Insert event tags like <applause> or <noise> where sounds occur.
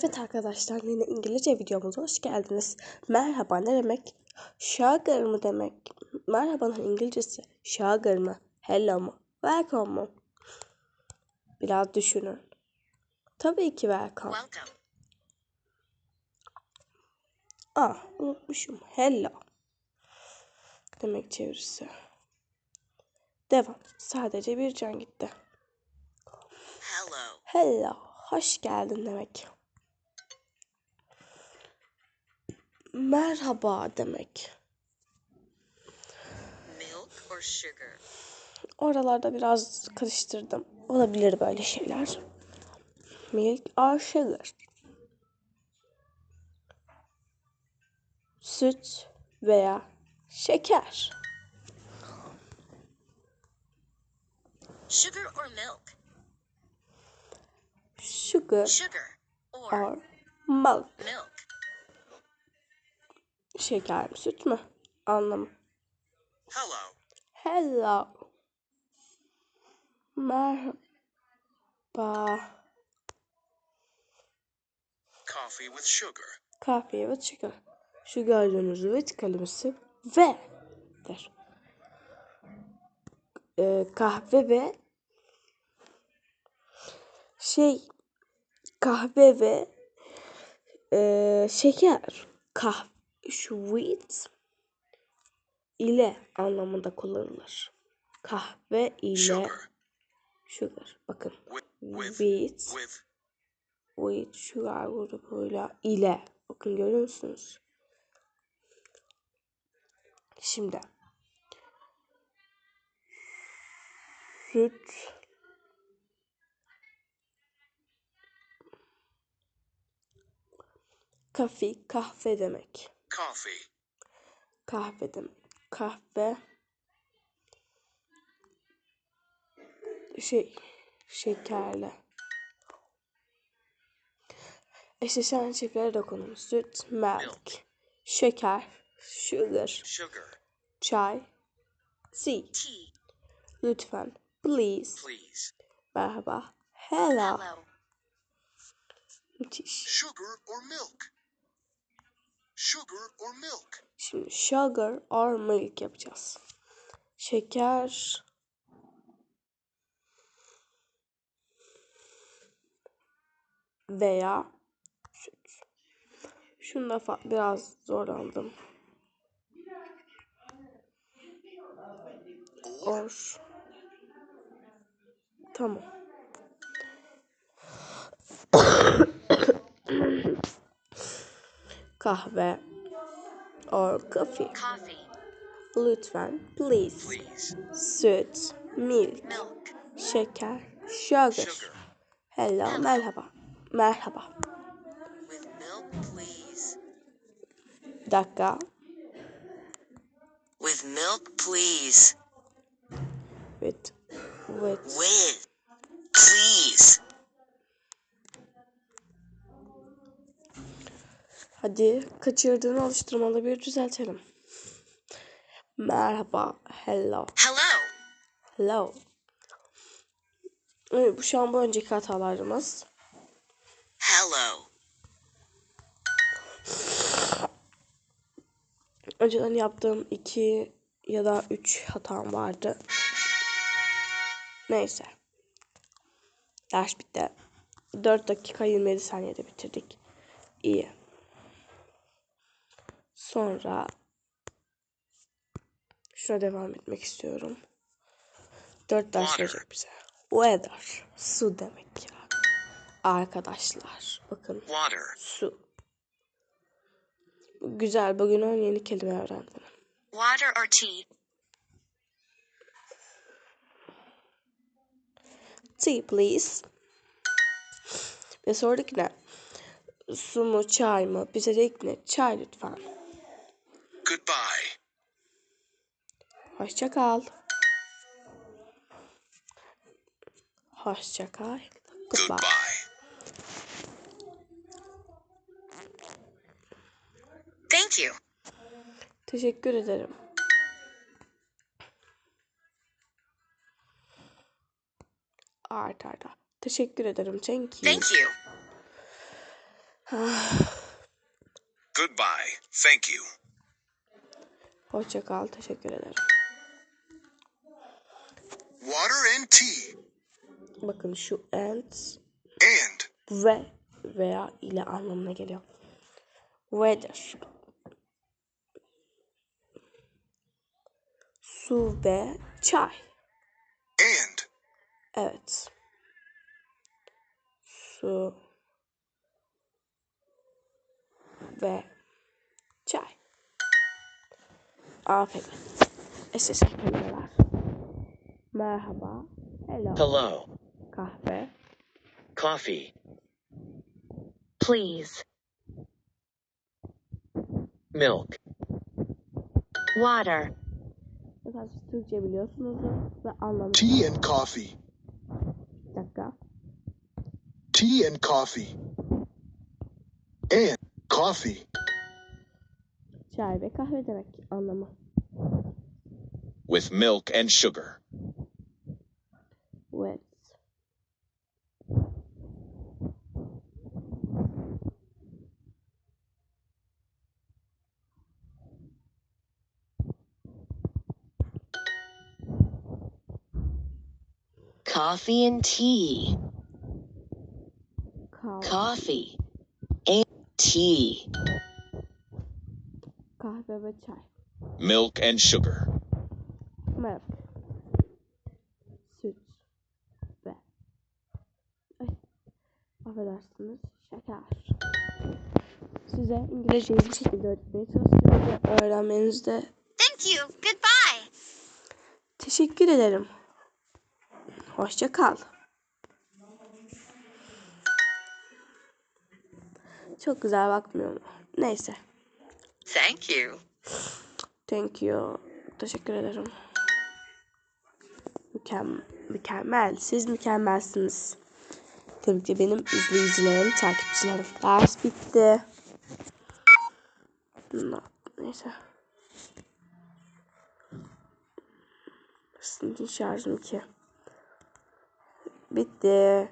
Evet arkadaşlar yine İngilizce videomuza hoş geldiniz. Merhaba ne demek? Sugar mı demek? Merhabanın İngilizcesi sugar mı? Hello mu? Welcome mu? Biraz düşünün. Tabii ki welcome. Welcome. Ah unutmuşum. Hello. Demek çevirisi. Devam. Sadece bir can gitti. Hello. Hello. Hoş geldin demek. Merhaba demek. Milk or sugar? Oralarda biraz karıştırdım. Olabilir böyle şeyler. Milk or sugar. Süt veya şeker. Sugar or milk? Sugar Sugar or or milk. milk? Şeker mi süt mü? Anlamı. Hello. Hello. Merhaba. Coffee with sugar. Kahve ve sugar. Şu gördüğünüz with kelimesi ve der. Ee, kahve ve şey kahve ve ee, şeker. Kah sweet ile anlamında kullanılır. Kahve ile Sugar. sugar. Bakın. With with With with sugar grubuyla ile. Bakın görüyor musunuz? Şimdi süt kafe kahve demek. Coffee. Kahve demek. Kahve şey şekerli. Eşleşen çiftlere dokunun. Süt, milk, şeker, sugar, Sugar. çay, tea. Tea. Lütfen, please. Please. Merhaba. Hello. Hello. Müthiş. Sugar or milk? Sugar or milk? Şimdi sugar or milk yapacağız. Şeker veya süt. Şunda biraz zorlandım. Or. Tamam. Kahve or coffee. Coffee. Lütfen, please. Please. Süt, milk, Milk. şeker, sugar. Sugar. Hello, merhaba. Merhaba. With milk, please. Bir dakika. With milk, please. With, with. With. Please. Hadi kaçırdığını alıştırmalı bir düzeltelim. Merhaba. Hello. Hello. Hello. Evet, bu şu an bu önceki hatalarımız. Hello. Önceden yaptığım iki ya da üç hatam vardı. Neyse. Ders bitti. 4 dakika 27 saniyede bitirdik. İyi. Sonra şuna devam etmek istiyorum. 4 ders verecek bize. Weather. Su demek ya. Arkadaşlar. Bakın. Water. Su. Güzel. Bugün 10 yeni kelime öğrendim. Water or tea? Tea please. Ve sorduk ne? Su mu çay mı? Bize dedik ne? Çay lütfen. Goodbye. Hoşça kal. Hoşça kal. Goodbye. Thank you. Teşekkür ederim. Art arda. Teşekkür ederim. Thank you. Thank you. <sighs> Goodbye. Thank you. Hoşça kal. Teşekkür ederim. Water and tea. Bakın şu and And. ve veya ile anlamına geliyor. Weather. Su ve çay. And. Evet. Su ve çay. Aferin. SS kelimeler. Merhaba. Hello. Hello. Kahve. Coffee. Please. Milk. Water. Mesela siz Türkçe biliyorsunuzdur ve anlamı. Tea and coffee. Bir dakika. Tea and coffee. And coffee. Çay ve kahve demek anlamı. with milk and sugar. Coffee and tea. Kahve, Coffee and tea. kahve ve çay. Milk and sugar. Merhaba. Süt ve Ay, affedersiniz şeker. Size İngilizceyi bu şekilde öğretmeye çalışıyorum ve öğrenmenizde Thank you. Goodbye. teşekkür ederim. Hoşça kal. Çok güzel bakmıyor mu? Neyse. Thank you. Thank you. Teşekkür ederim. Mükemmel. Mükemmel. Siz mükemmelsiniz. Tabii ki benim izleyicilerim, takipçilerim. Ders bitti. No, Neyse. Sizin şarjım 2. Bitti.